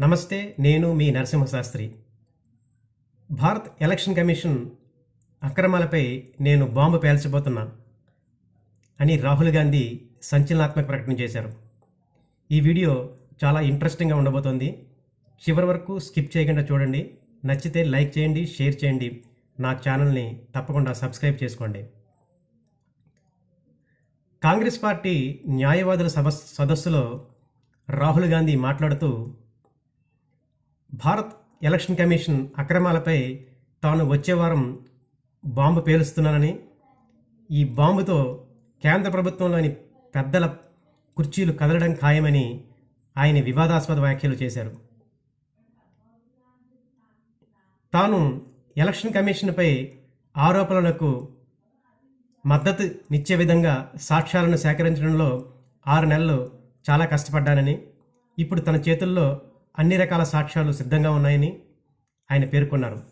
నమస్తే నేను మీ నరసింహశాస్త్రి. భారత్ ఎలక్షన్ కమిషన్ అక్రమాలపై నేను బాంబు పేల్చబోతున్నా అని రాహుల్ గాంధీ సంచలనాత్మక ప్రకటన చేశారు. ఈ వీడియో చాలా ఇంట్రెస్టింగ్గా ఉండబోతోంది. చివరి వరకు స్కిప్ చేయకుండా చూడండి. నచ్చితే లైక్ చేయండి షేర్ చేయండి. నా ఛానల్ని తప్పకుండా సబ్స్క్రైబ్ చేసుకోండి. కాంగ్రెస్ పార్టీ న్యాయవాదుల సభ సదస్సులో రాహుల్ గాంధీ మాట్లాడుతూ భారత్ ఎలక్షన్ కమిషన్ అక్రమాలపై తాను వచ్చే వారం బాంబు పేలుస్తున్నానని ఈ బాంబుతో కేంద్ర ప్రభుత్వంలోని పెద్దల కుర్చీలు కదలడం ఖాయమని ఆయన వివాదాస్పద వ్యాఖ్యలు చేశారు. తాను ఎలక్షన్ కమిషన్పై ఆరోపణలకు మద్దతు నిచ్చే విధంగా సాక్ష్యాలను సేకరించడంలో ఆరు నెలలు చాలా కష్టపడ్డానని ఇప్పుడు తన చేతుల్లో అన్ని రకాల సాక్ష్యాలు సిద్ధంగా ఉన్నాయని ఆయన పేర్కొన్నారు.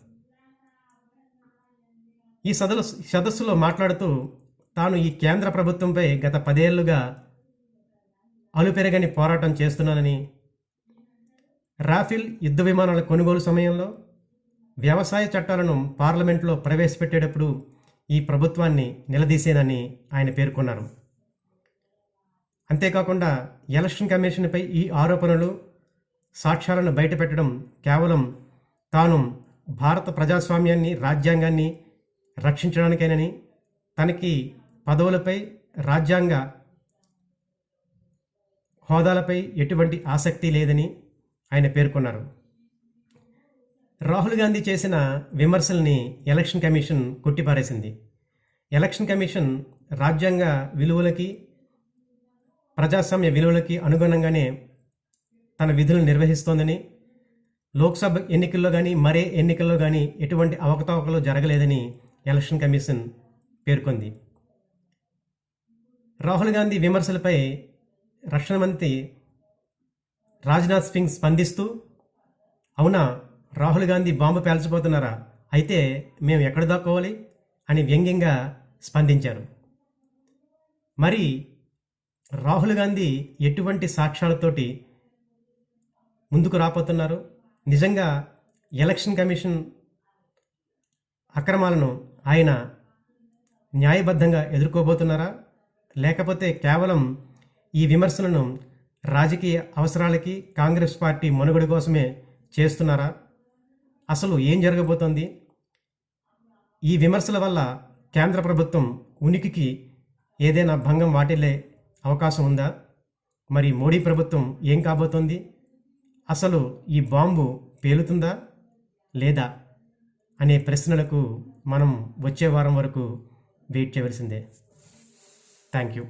ఈ సదస్సు సదస్సులో మాట్లాడుతూ తాను ఈ కేంద్ర ప్రభుత్వంపై గత పదేళ్ళుగా అలుపెరగని పోరాటం చేస్తున్నానని రాఫిల్ యుద్ధ విమానాల కొనుగోలు సమయంలో వ్యవసాయ చట్టాలను పార్లమెంట్లో ప్రవేశపెట్టేటప్పుడు ఈ ప్రభుత్వాన్ని నిలదీసేనని ఆయన పేర్కొన్నారు. అంతేకాకుండా ఎలక్షన్ కమిషన్పై ఈ ఆరోపణలు సాక్ష్యాలను బయటపెట్టడం కేవలం తాను భారత ప్రజాస్వామ్యాన్ని రాజ్యాంగాన్ని రక్షించడానికేనని తనకి పదవులపై రాజ్యాంగ హోదాలపై ఎటువంటి ఆసక్తి లేదని ఆయన పేర్కొన్నారు. రాహుల్ గాంధీ చేసిన విమర్శల్ని ఎలక్షన్ కమిషన్ కొట్టిపారేసింది. ఎలక్షన్ కమిషన్ రాజ్యాంగ విలువలకి ప్రజాస్వామ్య విలువలకి అనుగుణంగానే తన విధులను నిర్వహిస్తోందని లోక్సభ ఎన్నికల్లో కానీ మరే ఎన్నికల్లో కానీ ఎటువంటి అవకతవకలు జరగలేదని ఎలక్షన్ కమిషన్ పేర్కొంది. రాహుల్ గాంధీ విమర్శలపై రక్షణ మంత్రి రాజ్నాథ్ సింగ్ స్పందిస్తూ అవునా రాహుల్ గాంధీ బాంబు పేల్చబోతున్నారా? అయితే మేము ఎక్కడ దాక్కోవాలి? అని వ్యంగ్యంగా స్పందించారు. మరి రాహుల్ గాంధీ ఎటువంటి సాక్ష్యాలతోటి ముందుకు రాపోతున్నారు నిజంగా ఎలక్షన్ కమిషన్ అక్రమాలను ఆయన న్యాయబద్ధంగా ఎదుర్కోబోతున్నారా? లేకపోతే కేవలం ఈ విమర్శలను రాజకీయ అవసరాలకి కాంగ్రెస్ పార్టీ మనుగడ కోసమే చేస్తున్నారా? అసలు ఏం జరగబోతోంది? ఈ విమర్శల వల్ల కేంద్ర ప్రభుత్వం ఉనికికి ఏదైనా భంగం వాటిల్లే అవకాశం ఉందా? మరి మోడీ ప్రభుత్వం ఏం కాబోతోంది? అసలు ఈ బాంబు పేలుతుందా లేదా అనే ప్రశ్నలకు మనం వచ్చే వారం వరకు వెయిట్ చేయవలసిందే. Thank you